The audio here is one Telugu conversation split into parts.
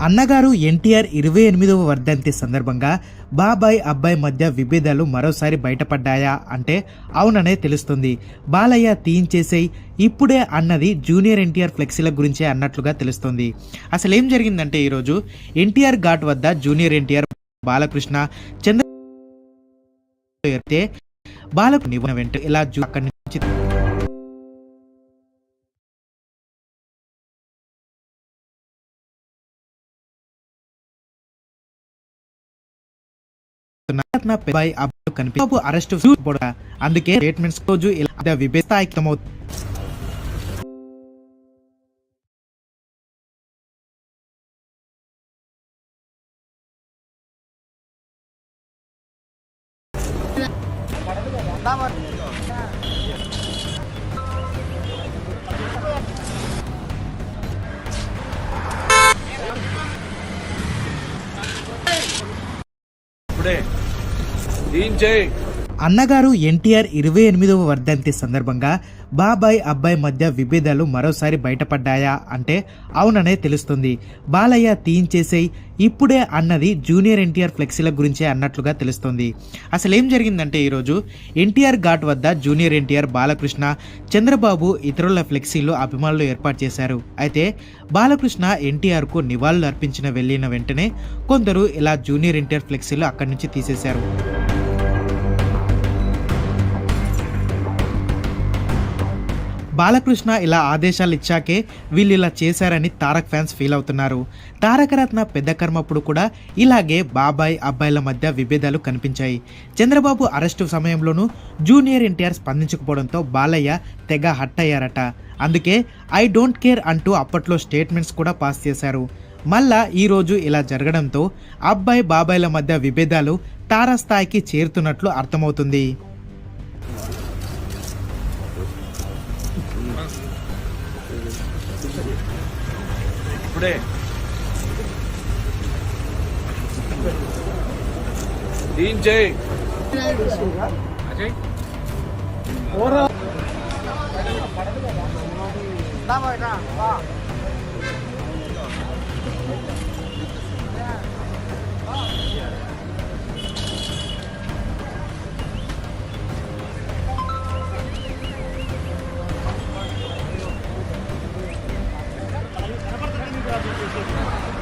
అన్నగారు ఎన్టీఆర్ ఇరవై ఎనిమిదవ వర్ధంతి సందర్భంగా బాబాయ్ అబ్బాయి మధ్య విభేదాలు మరోసారి బయటపడ్డాయా అంటే అవుననే తెలుస్తుంది. బాలయ్య తీయించేసేయ్ ఇప్పుడే అన్నది జూనియర్ ఎన్టీఆర్ ఫ్లెక్సీల గురించే అన్నట్లుగా తెలుస్తుంది. అసలు ఏం జరిగిందంటే ఈరోజు ఎన్టీఆర్ ఘాట్ వద్ద జూనియర్ ఎన్టీఆర్ బాలకృష్ణ చంద్ర బాలకు వెంట ఇలా అక్కడి నుంచి నా పెద్దాయి అబ్బాయి కనిపి అరెస్ట్ అందుకే స్టేట్మెంట్స్ రోజు ఇలా విభేస్తాయితమవుతుంది ఇప్పుడే అన్నగారు ఎన్టీఆర్ ఇరవై ఎనిమిదవ వర్ధంతి సందర్భంగా బాబాయ్ అబ్బాయి మధ్య విభేదాలు మరోసారి బయటపడ్డాయా అంటే అవుననే తెలుస్తుంది. బాలయ్య తీయించేసేయ్ ఇప్పుడే అన్నది జూనియర్ ఎన్టీఆర్ ఫ్లెక్సీల గురించే అన్నట్లుగా తెలుస్తుంది. అసలు ఏం జరిగిందంటే ఈరోజు ఎన్టీఆర్ ఘాట్ వద్ద జూనియర్ ఎన్టీఆర్ బాలకృష్ణ చంద్రబాబు ఇతరుల ఫ్లెక్సీలు అభిమానులు ఏర్పాటు చేశారు. అయితే బాలకృష్ణ ఎన్టీఆర్కు నివాళులు అర్పించిన వెళ్ళిన వెంటనే కొందరు ఇలా జూనియర్ ఎన్టీఆర్ ఫ్లెక్సీలు అక్కడి నుంచి తీసేశారు. బాలకృష్ణ ఇలా ఆదేశాలు ఇచ్చాకే వీళ్ళు ఇలా చేశారని తారక్ ఫ్యాన్స్ ఫీల్ అవుతున్నారు. తారకరత్న పెద్ద కర్మప్పుడు కూడా ఇలాగే బాబాయ్ అబ్బాయిల మధ్య విభేదాలు కనిపించాయి. చంద్రబాబు అరెస్టు సమయంలోనూ జూనియర్ ఎన్టీఆర్ స్పందించకపోవడంతో బాలయ్య తెగ హట్ అయ్యారట. అందుకే ఐ డోంట్ కేర్ అంటూ అప్పట్లో స్టేట్మెంట్స్ కూడా పాస్ చేశారు. మళ్ళా ఈరోజు ఇలా జరగడంతో అబ్బాయి బాబాయ్ల మధ్య విభేదాలు తారాస్థాయికి చేరుతున్నట్లు అర్థమవుతుంది. ఇప్పుడే. దీని చేయి అజయ్. ఇప్పుడే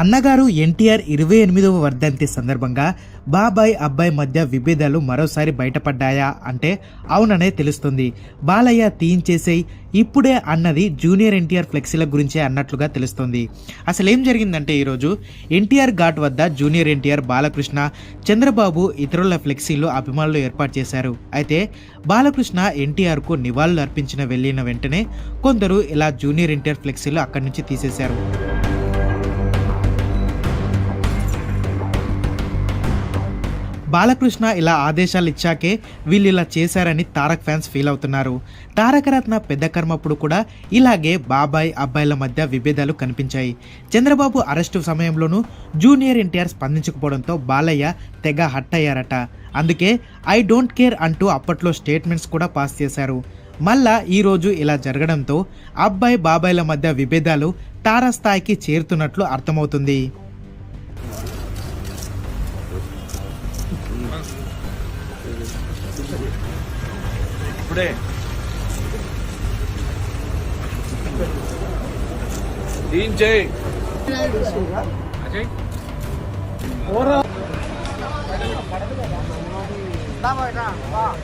అన్నగారు ఎన్టీఆర్ ఇరవై ఎనిమిదవ వర్ధంతి సందర్భంగా బాబాయ్ అబ్బాయి మధ్య విభేదాలు మరోసారి బయటపడ్డాయా అంటే అవుననే తెలుస్తుంది. బాలయ్య తీయించేసేయ్ ఇప్పుడే అన్నది జూనియర్ ఎన్టీఆర్ ఫ్లెక్సీల గురించే అన్నట్లుగా తెలుస్తుంది. అసలు ఏం జరిగిందంటే ఈరోజు ఎన్టీఆర్ ఘాట్ వద్ద జూనియర్ ఎన్టీఆర్ బాలకృష్ణ చంద్రబాబు ఇతరుల ఫ్లెక్సీలు అభిమానులు ఏర్పాటు చేశారు. అయితే బాలకృష్ణ ఎన్టీఆర్కు నివాళులు అర్పించిన వెళ్ళిన వెంటనే కొందరు ఇలా జూనియర్ ఎన్టీఆర్ ఫ్లెక్సీలు అక్కడి నుంచి తీసేశారు. బాలకృష్ణ ఇలా ఆదేశాలు ఇచ్చాకే వీళ్ళు ఇలా చేశారని తారక్ ఫ్యాన్స్ ఫీల్ అవుతున్నారు. తారకరత్న పెద్ద కర్మప్పుడు కూడా ఇలాగే బాబాయ్ అబ్బాయిల మధ్య విభేదాలు కనిపించాయి. చంద్రబాబు అరెస్టు సమయంలోనూ జూనియర్ ఎన్టీఆర్ స్పందించకపోవడంతో బాలయ్య తెగ హట్ అయ్యారట. అందుకే ఐ డోంట్ కేర్ అంటూ అప్పట్లో స్టేట్మెంట్స్ కూడా పాస్ చేశారు. మళ్ళా ఈరోజు ఇలా జరగడంతో అబ్బాయి బాబాయ్ల మధ్య విభేదాలు తారస్థాయికి చేరుతున్నట్లు అర్థమవుతుంది. 네. 인제. 아직? 뭐라? 나봐라. 봐.